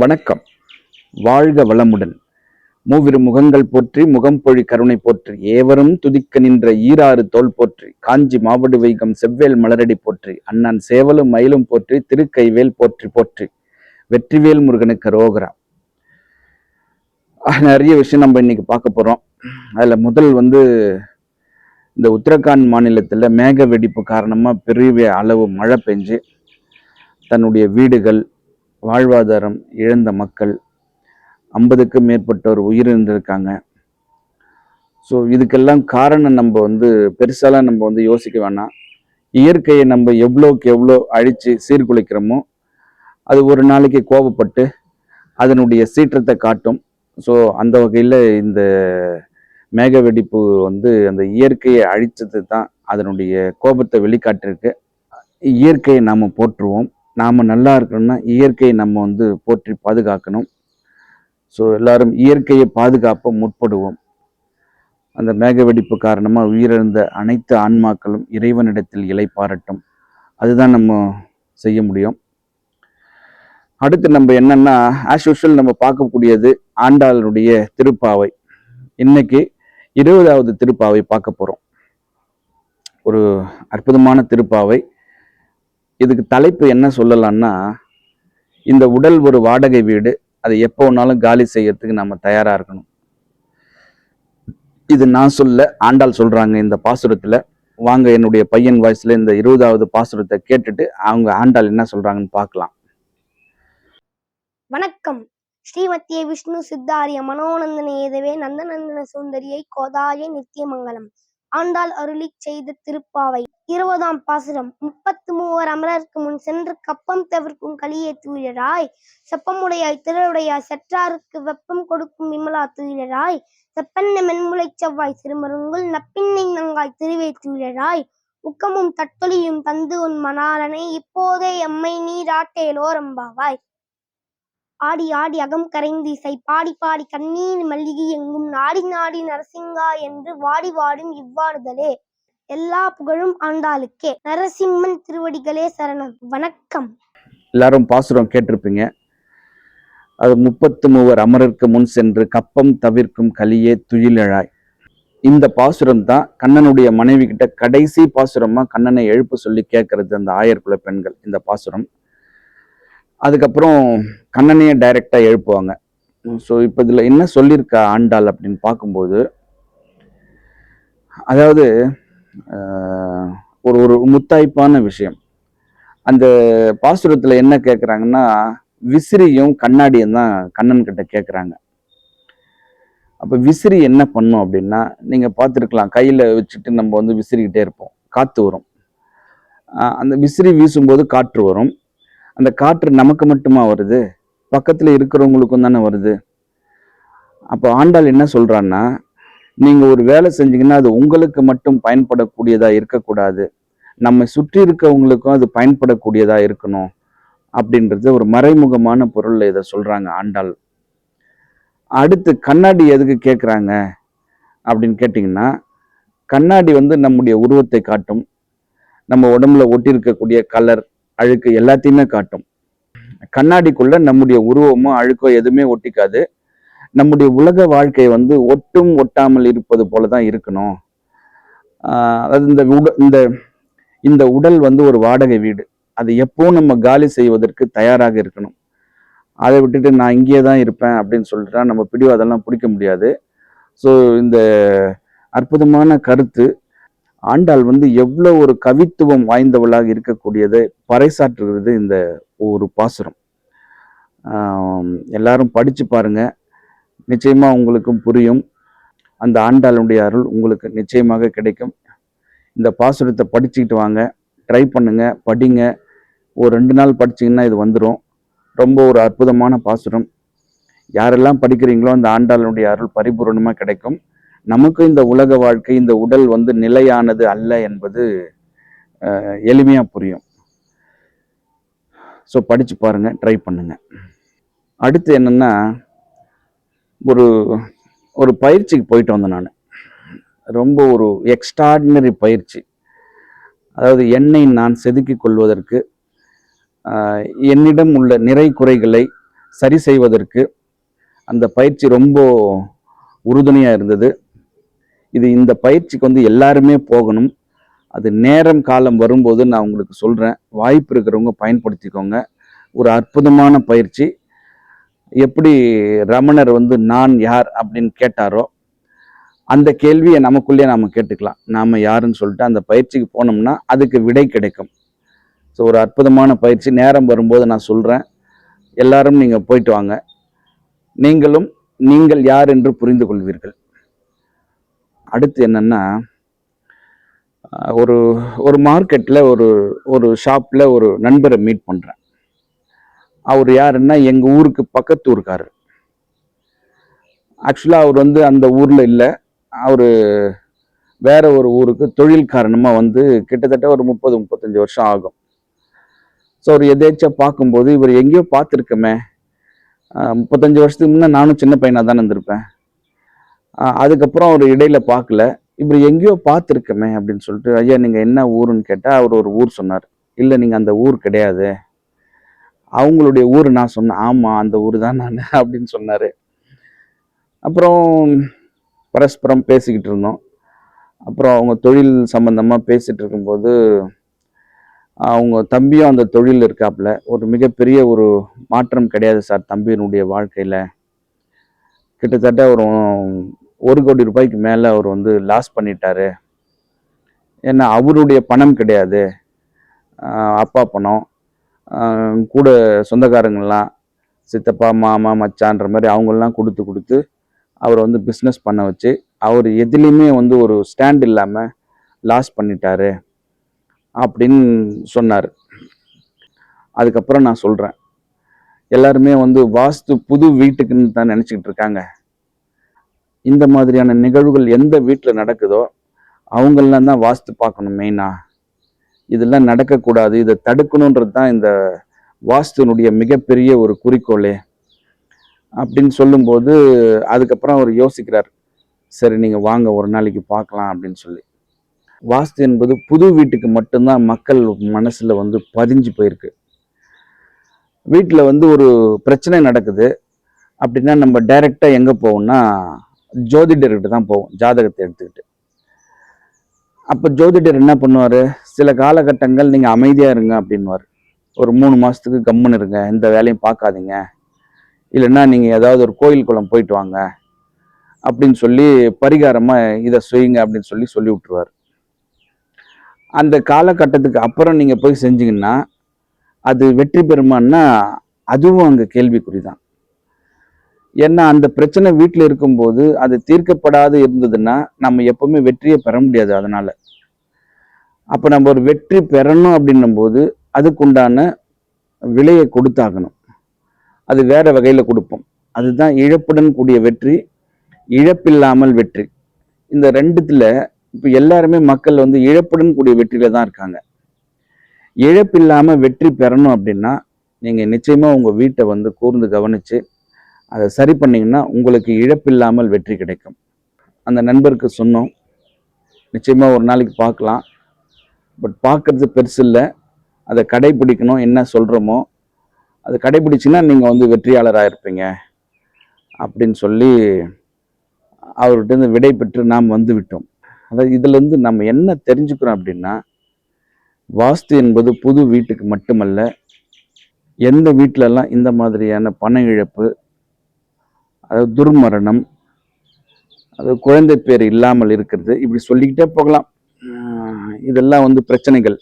வணக்கம். வாழ்க வளமுடன். மூவிரு முகங்கள் போற்றி முகம்பொழி கருணை போற்றி ஏவரும் துதிக்க நின்ற ஈராறு தோல் போற்றி காஞ்சி மாவடு வைகம் செவ்வேல் மலரடி போற்றி அண்ணன் சேவலும் மயிலும் போற்றி திருக்கைவேல் போற்றி போற்றி வெற்றிவேல் முருகனுக்கு ரோகரா. நிறைய விஷயம் நம்ம இன்னைக்கு பார்க்க போறோம். அதுல முதல் வந்து இந்த உத்தரகாண்ட் மாநிலத்தில் மேக வெடிப்பு காரணமாக பெரிய அளவு மழை பெஞ்சு தன்னுடைய வீடுகள் வாழ்வாதாரம் இழந்த மக்கள் ஐம்பதுக்கும் மேற்பட்டோர் உயிரிழந்திருக்காங்க. ஸோ இதுக்கெல்லாம் காரணம் நம்ம வந்து பெருசாலாம் நம்ம வந்து யோசிக்க வேணாம். இயற்கையை நம்ம எவ்வளோக்கு எவ்வளோ அழித்து சீர்குலைக்கிறோமோ அது ஒரு நாளைக்கு கோபப்பட்டு அதனுடைய சீற்றத்தை காட்டும். ஸோ அந்த வகையில் இந்த மேக வெடிப்பு வந்து அந்த இயற்கையை அழிச்சது தான் அதனுடைய கோபத்தை வெளிக்காட்டிருக்கு இயற்கையை நாம் போற்றுவோம். நாம் நல்லா இருக்கணும்னா இயற்கையை நம்ம வந்து போற்றி பாதுகாக்கணும். ஸோ எல்லாரும் இயற்கையை பாதுகாப்ப முற்படுவோம். அந்த மேக வெடிப்பு காரணமாக உயிரிழந்த அனைத்து ஆன்மாக்களும் இறைவனிடத்தில் இலை பாரட்டும். அதுதான் நம்ம செய்ய முடியும். அடுத்து நம்ம என்னென்னா ஆஸ் யூஷுவல் நம்ம பார்க்கக்கூடியது ஆண்டாளனுடைய திருப்பாவை. இன்னைக்கு இருபதாவது திருப்பாவை பார்க்க போகிறோம் ஒரு அற்புதமான திருப்பாவை. இதுக்கு தலைப்பு என்ன சொல்லலாம்னா இந்த உடல் ஒரு வாடகை வீடு அதை எப்போ வேணாலும் காலி செய்யறதுக்கு நம்ம தயாரா இருக்கணும். இது நான் சொல்ல ஆண்டாள் சொல்றாங்க இந்த பாசுரத்துல. வாங்க என்னுடைய பையன் வாய்ஸ்ல இந்த இருபதாவது பாசுரத்தை கேட்டுட்டு அவங்க ஆண்டாள் என்ன சொல்றாங்கன்னு பார்க்கலாம். வணக்கம். ஸ்ரீமத்திய விஷ்ணு சித்தாரிய மனோநந்தன ஏதவே நந்தநந்தன சுந்தரியை கோதாய நித்தியமங்கலம். ஆண்டாள் அருளி செய்த திருப்பாவை இருபதாம் பாசுரம். முப்பத்து மூவர் அமரருக்கு முன் சென்று கப்பம் தவிர்க்கும் கலியை தூயராய் செப்பமுடையாய் திரளுடையாய் செற்றாருக்கு வெப்பம் கொடுக்கும் விமலா தூயராய் செப்பன்ன மென்முளை செவ்வாய் திருமருங்குள் நப்பின்னை நங்காய் திருவே தூயராய் உக்கமும் தட்டொலியும் தந்து உன் மணாலனை இப்போதே எம்மை நீராட்டேலோரம்பாவாய் ஆடி ஆடி அகம் கரைந்து இசை பாடி பாடி கண்ணீர் மல்லிகை எங்கும் நாடி நாடி நரசிங்கா என்று வாடி வாடும் இவ்வாறுதலே. எல்லா புகழும் ஆண்டாளுக்கே. நரசிம்மன் திருவடிகளே சரணம். வணக்கம். எல்லாரும் பாசுரம் கேட்டிருப்பீங்க. அது முப்பத்து மூவர் அமரருக்கு முன் சென்று கப்பம் தவிர்க்கும் கலியே துயிலழாய். இந்த பாசுரம் தான் கண்ணனுடைய மனைவி கிட்ட கடைசி பாசுரமா கண்ணனை எழுப்பு சொல்லி கேட்கறது அந்த ஆயர்குல பெண்கள் இந்த பாசுரம். அதுக்கப்புறம் கண்ணனையே டைரக்டா எழுப்புவாங்க. ஸோ இப்போ இதில் என்ன சொல்லியிருக்கா ஆண்டாள் அப்படின்னு பார்க்கும்போது அதாவது ஒரு ஒரு முத்தாய்ப்பான விஷயம். அந்த பாசுரத்தில் என்ன கேட்குறாங்கன்னா விசிறியும் கண்ணாடியும் தான் கண்ணன் கிட்ட கேட்குறாங்க அப்போ விசிறி என்ன பண்ணும் அப்படின்னா நீங்கள் பார்த்துருக்கலாம் கையில் வச்சுட்டு நம்ம வந்து விசிறிக்கிட்டே இருப்போம். காற்று வரும். அந்த விசிறி வீசும்போது காற்று வரும். அந்த காற்று நமக்கு மட்டுமா வருது? பக்கத்தில் இருக்கிறவங்களுக்கும் தானே வருது. அப்போ ஆண்டாள் என்ன சொல்கிறான்னா நீங்கள் ஒரு வேலை செஞ்சீங்கன்னா அது உங்களுக்கு மட்டும் பயன்படக்கூடியதாக இருக்கக்கூடாது. நம்மை சுற்றி இருக்கவங்களுக்கும் அது பயன்படக்கூடியதாக இருக்கணும். அப்படின்றது ஒரு மறைமுகமான பொருள் இதை சொல்கிறாங்க ஆண்டாள். அடுத்து கண்ணாடி எதுக்கு கேட்குறாங்க அப்படின்னு கேட்டிங்கன்னா கண்ணாடி வந்து நம்முடைய உருவத்தை காட்டும். நம்ம உடம்புல ஒட்டியிருக்கக்கூடிய கலர் அழுக்கு எல்லாத்தையுமே காட்டும். கண்ணாடிக்குள்ள நம்முடைய உருவமோ அழுக்கோ எதுவுமே ஒட்டிக்காது. நம்முடைய உலக வாழ்க்கை வந்து ஒட்டும் ஒட்டாமல் இருப்பது போல தான் இருக்கணும் அதாவது இந்த உட இந்த இந்த உடல் வந்து ஒரு வாடகை வீடு. அது எப்போ நம்ம காலி செய்வதற்கு தயாராக இருக்கணும். அதை விட்டுட்டு நான் இங்கேயே தான் இருப்பேன் அப்படின்னு சொல்லிட்டா நம்ம பிடிவாதெல்லாம் பிடிக்க முடியாது. ஸோ இந்த அற்புதமான கருத்து ஆண்டாள் வந்து எவ்வளோ ஒரு கவித்துவம் வாய்ந்தவளாக இருக்கக்கூடியதை பறைசாற்றுகிறது இந்த ஒரு பாசுரம். எல்லாரும் படித்து பாருங்கள் நிச்சயமாக உங்களுக்கும் புரியும். அந்த ஆண்டாளுடைய அருள் உங்களுக்கு நிச்சயமாக கிடைக்கும். இந்த பாசுரத்தை படிச்சுக்கிட்டு வாங்க. ட்ரை பண்ணுங்கள் படிங்க. ஒரு ரெண்டு நாள் படிச்சீங்கன்னா இது வந்துடும் ரொம்ப ஒரு அற்புதமான பாசுரம். யாரெல்லாம் படிக்கிறீங்களோ அந்த ஆண்டாளுடைய அருள் பரிபூரணமாக கிடைக்கும். நமக்கு இந்த உலக வாழ்க்கை இந்த உடல் வந்து நிலையானது அல்ல என்பது எளிமையாக புரியும். ஸோ படித்து பாருங்கள் ட்ரை பண்ணுங்கள் அடுத்து என்னென்னா ஒரு ஒரு பயிற்சிக்கு போயிட்டு வந்தேன் நான். ரொம்ப ஒரு எக்ஸ்ட்ராடினரி பயிற்சி. அதாவது என்னை நான் செதுக்கிக் கொள்வதற்கு என்னிடம் உள்ள நிறை குறைகளை சரி செய்வதற்கு அந்த பயிற்சி ரொம்ப உறுதுணையாக இருந்தது. இது இந்த பயிற்சிக்கு வந்து எல்லாருமே போகணும். அது நேரம் காலம் வரும்போது நான் உங்களுக்கு சொல்கிறேன் வாய்ப்பு இருக்கிறவங்க பயன்படுத்திக்கோங்க. ஒரு அற்புதமான பயிற்சி. எப்படி ரமணர் வந்து நான் யார் அப்படின்னு கேட்டாரோ அந்த கேள்வியை நமக்குள்ளேயே நாம் கேட்டுக்கலாம். நாம் யாருன்னு சொல்லிட்டு அந்த பயிற்சிக்கு போனோம்னா அதுக்கு விடை கிடைக்கும். ஸோ ஒரு அற்புதமான பயிற்சி. நேரம் வரும்போது நான் சொல்கிறேன் எல்லாரும் நீங்கள் போயிட்டு வாங்க. நீங்களும் நீங்கள் யார் என்று புரிந்து கொள்வீர்கள். அடுத்து என்னென்னா ஒரு ஒரு மார்க்கெட்டில் ஒரு ஒரு ஷாப்பில் ஒரு நண்பரை மீட் பண்ணுறேன் அவர் யாருன்னா எங்கள் ஊருக்கு பக்கத்து ஊருக்காரர். ஆக்சுவலாக அவர் வந்து அந்த ஊரில் இல்லை. அவர் வேற ஒரு ஊருக்கு தொழில் காரணமாக வந்து கிட்டத்தட்ட ஒரு முப்பது முப்பத்தஞ்சு வருஷம் ஆகும். ஸோ அவர் எதேச்சா பார்க்கும்போது இவர் எங்கேயோ பார்த்துருக்கமே. முப்பத்தஞ்சு வருஷத்துக்கு முன்னே நானும் சின்ன பையனாக தானே இருந்திருப்பேன். அதுக்கப்புறம் அவர் இடையில பார்க்கல. இவர் எங்கேயோ பார்த்துருக்கமே அப்படின்னு சொல்லிட்டு ஐயா நீங்கள் என்ன ஊருன்னு கேட்டால் அவர் ஒரு ஊர் சொன்னார். இல்லை நீங்கள் அந்த ஊர் கிடையாது. அவங்களுடைய ஊர் நான் சொன்னேன் ஆமாம் அந்த ஊர் தான் நான் அப்படின்னு சொன்னார். அப்புறம் பரஸ்பரம் பேசிக்கிட்டு இருந்தோம். அப்புறம் அவங்க தொழில் சம்பந்தமாக பேசிகிட்டு இருக்கும்போது அவங்க தம்பியும் அந்த தொழில் இருக்காப்புல. ஒரு மிகப்பெரிய ஒரு மாற்றம் கிடையாது சார் தம்பியினுடைய வாழ்க்கையில். கிட்டத்தட்ட ஒரு ஒரு கோடி ரூபாய்க்கு மேலே அவர் வந்து லாஸ் பண்ணிட்டாரு. ஏன்னா அவருடைய பணம் கிடையாது. அப்பா பணம். கூட சொந்தக்காரங்கள்லாம் சித்தப்பா மாமா மச்சான்ற மாதிரி அவங்கெல்லாம் கொடுத்து கொடுத்து அவரை வந்து பிஸ்னஸ் பண்ண வச்சு அவர் எதுலேயுமே வந்து ஒரு ஸ்டாண்ட் இல்லாமல் லாஸ் பண்ணிட்டாரு அப்படின்னு சொன்னார். அதுக்கப்புறம் நான் சொல்கிறேன் எல்லாருமே வந்து வாஸ்து புது வீட்டுக்குன்னு தான் நினச்சிக்கிட்டு இருக்காங்க. இந்த மாதிரியான நிகழ்வுகள் எந்த வீட்டில் நடக்குதோ அவங்களெலாம் தான் வாஸ்து பார்க்கணும் மெயினாக இதெல்லாம் நடக்கக்கூடாது. இதை தடுக்கணுன்றது தான் இந்த வாஸ்துனுடைய மிகப்பெரிய ஒரு குறிக்கோளே. அப்படின்னு சொல்லும்போது அதுக்கப்புறம் அவர் யோசிக்கிறார். சரி நீங்கள் வாங்க ஒரு நாளைக்கு பார்க்கலாம் அப்படின்னு சொல்லி. வாஸ்து என்பது புது வீட்டுக்கு மட்டும்தான் மக்கள் மனசில் வந்து பதிஞ்சு போயிருக்கு. வீட்டில் வந்து ஒரு பிரச்சனை நடக்குது. அப்படின்னா நம்ம டைரெக்டாக எங்கே போவோம்னா ஜோதிடர்கிட்ட தான் போவோம் ஜாதகத்தை எடுத்துக்கிட்டு. அப்போ ஜோதிடர் என்ன பண்ணுவார்? சில காலகட்டங்கள் நீங்கள் அமைதியாக இருங்க அப்படின்வார் ஒரு மூணு மாதத்துக்கு கம்முன்னு இருங்க. எந்த வேலையும் பார்க்காதீங்க. இல்லைன்னா நீங்கள் ஏதாவது ஒரு கோயில் குளம் போயிட்டு வாங்க. அப்படின்னு சொல்லி பரிகாரமாக இதை செய்யுங்க அப்படின்னு சொல்லி சொல்லி விட்டுருவார். அந்த காலகட்டத்துக்கு அப்புறம் நீங்கள் போய் செஞ்சீங்கன்னா அது வெற்றி பெறுமான்னா அதுவும் அங்கே கேள்விக்குறி தான் ஏன்னா அந்த பிரச்சனை வீட்டில் இருக்கும்போது அது தீர்க்கப்படாது இருந்ததுன்னா நம்ம எப்பவுமே வெற்றியை பெற முடியாது அதனால. அப்போ நம்ம ஒரு வெற்றி பெறணும் அப்படின்னும் போது அதுக்குண்டான விலையை கொடுத்தாகணும். அது வேற வகையில் கொடுப்போம். அதுதான் இழப்புடன் கூடிய வெற்றி இழப்பில்லாமல் வெற்றி. இந்த ரெண்டுத்தில் இப்போ எல்லாருமே மக்கள் வந்து இழப்புடன் கூடிய வெற்றியில தான் இருக்காங்க. இழப்பில்லாமல் வெற்றி பெறணும் அப்படின்னா நீங்கள் நிச்சயமாக உங்கள் வீட்டை வந்து கூர்ந்து கவனித்து அதை சரி பண்ணிங்கன்னா உங்களுக்கு இழப்பில்லாமல் வெற்றி கிடைக்கும். அந்த நண்பருக்கு சொன்னோம். நிச்சயமாக ஒரு நாளைக்கு பார்க்கலாம். பட் பார்க்கறது பெருசு இல்லை. அதை கடைபிடிக்கணும் என்ன சொல்கிறோமோ அதை கடைபிடிச்சின்னா நீங்கள் வந்து வெற்றியாளராக இருப்பீங்க அப்படின்னு சொல்லி அவர்கிட்ட விடை பெற்று நாம் வந்து விட்டோம். அதாவது இதுலேருந்து நம்ம என்ன தெரிஞ்சுக்கிறோம் அப்படின்னா வாஸ்து என்பது புது வீட்டுக்கு மட்டுமல்ல எந்த வீட்டிலலாம் இந்த மாதிரியான பண இழப்பு அதாவது துர்மரணம் அது குழந்தை பேர் இல்லாமல் இருக்கிறது. இப்படி சொல்லிக்கிட்டே போகலாம். இதெல்லாம் வந்து பிரச்சனைகள்.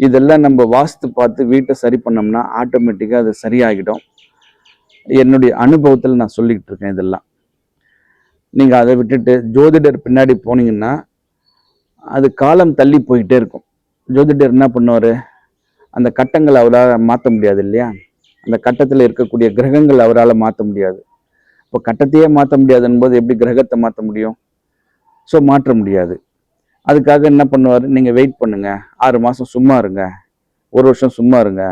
இதெல்லாம் நம்ம வாஸ்து பார்த்து வீட்டை சரி பண்ணோம்னா ஆட்டோமேட்டிக்காக அது சரியாகிடும். என்னுடைய அனுபவத்தில் நான் சொல்லிக்கிட்டு இருக்கேன் இதெல்லாம். நீங்கள் அதை விட்டுட்டு ஜோதிடர் பின்னாடி போனீங்கன்னா அது காலம் தள்ளி போயிட்டே இருக்கும். ஜோதிடர் என்ன பண்ணுவார்? அந்த கட்டங்களை அவரால் மாற்ற முடியாது இல்லையா? அந்த கட்டத்தில் இருக்கக்கூடிய கிரகங்கள் அவரால் மாற்ற முடியாது. இப்போ கட்டத்தையே மாற்ற முடியாதுன்னு போது எப்படி கிரகத்தை மாற்ற முடியும்? ஸோ மாற்ற முடியாது. அதுக்காக என்ன பண்ணுவார்? நீங்கள் வெயிட் பண்ணுங்க. ஆறு மாதம் சும்மா இருங்க. ஒரு வருஷம் சும்மா இருங்க.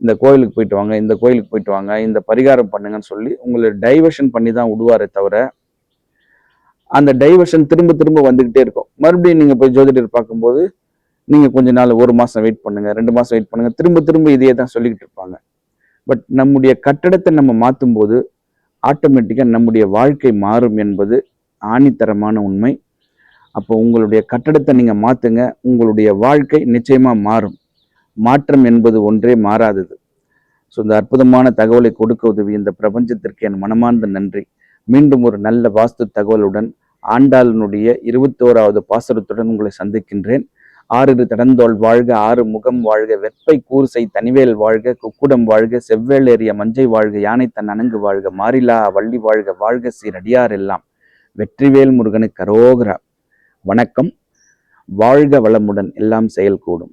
இந்த கோயிலுக்கு போயிட்டு வாங்க இந்த கோயிலுக்கு போயிட்டு வாங்க இந்த பரிகாரம் பண்ணுங்கன்னு சொல்லி உங்களை டைவர்ஷன் பண்ணி தான் விடுவாரே தவிர அந்த டைவர்ஷன் திரும்ப திரும்ப வந்துக்கிட்டே இருக்கும். மறுபடியும் நீங்கள் போய் ஜோதிடர் பார்க்கும்போது நீங்கள் கொஞ்ச நாள் ஒரு மாதம் வெயிட் பண்ணுங்கள் ரெண்டு மாதம் வெயிட் பண்ணுங்கள் திரும்ப திரும்ப இதையே தான் சொல்லிக்கிட்டு இருப்பாங்க. பட் நம்முடைய கட்டடத்தை நம்ம மாற்றும் போது ஆட்டோமேட்டிக்காக நம்முடைய வாழ்க்கை மாறும் என்பது ஆணித்தரமான உண்மை. அப்போ உங்களுடைய கட்டடத்தை நீங்கள் மாற்றுங்க உங்களுடைய வாழ்க்கை நிச்சயமாக மாறும். மாற்றம் என்பது ஒன்றே மாறாதது. ஸோ இந்த அற்புதமான தகவலை கொடுக்க உதவி இந்த பிரபஞ்சத்திற்கு என் மனமார்ந்த நன்றி. மீண்டும் ஒரு நல்ல வாஸ்து தகவலுடன் ஆண்டாளனுடைய இருபத்தோராவது பாசுரத்துடன் உங்களை சந்திக்கின்றேன். ஆறு தடந்தோள் வாழ்க ஆறு முகம் வாழ்க வெப்பை கூர்சை தனிவேல் வாழ்க குக்குடம் வாழ்க செவ்வேல் ஏறிய மஞ்சை வாழ்க யானை தன் அணங்கு வாழ்க மாறிலா வள்ளி வாழ்க வாழ்க சீரடியார் எல்லாம். வெற்றிவேல் முருகனு கரோகரா வணக்கம். வாழ்க வளமுடன் எல்லாம் செயல்கூடும்.